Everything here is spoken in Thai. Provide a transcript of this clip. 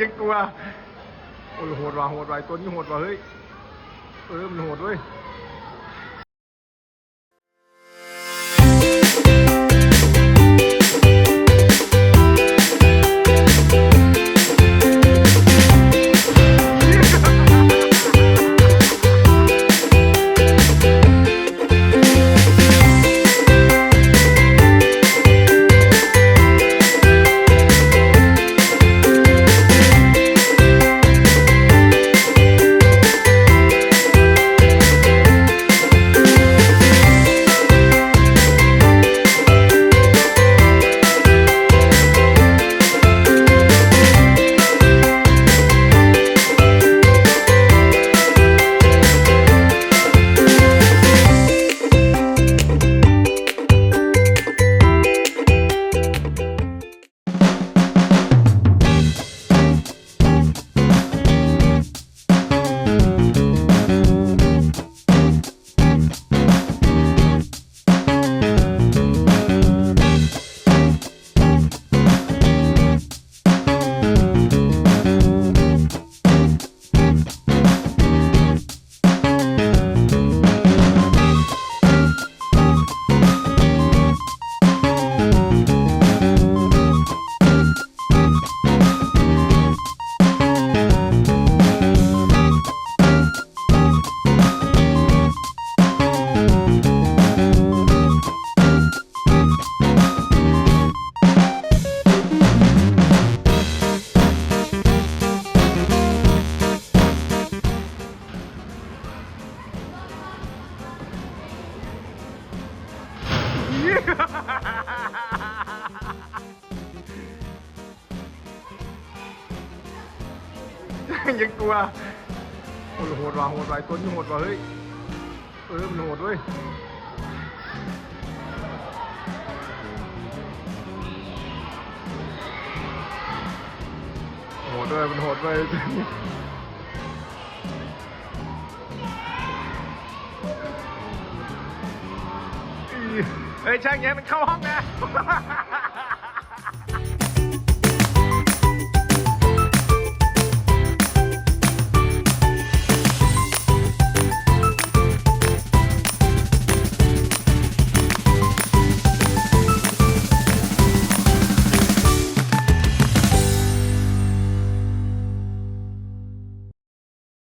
ยังกลัว โอ้ยโหดว่ะโหดว่ะตัวนี้โหดว่ะเฮ้ย เออมันโหดเว้ย ยังกลัวโอ้โหดว่ะโหดว่ะตัวนี้โหดว่ะเฮ้ย เออมันโหดเว้ยโหดด้วยมันโหดด้วย เฮ้ยช่างเงี้ยมันเข้าห้องนะ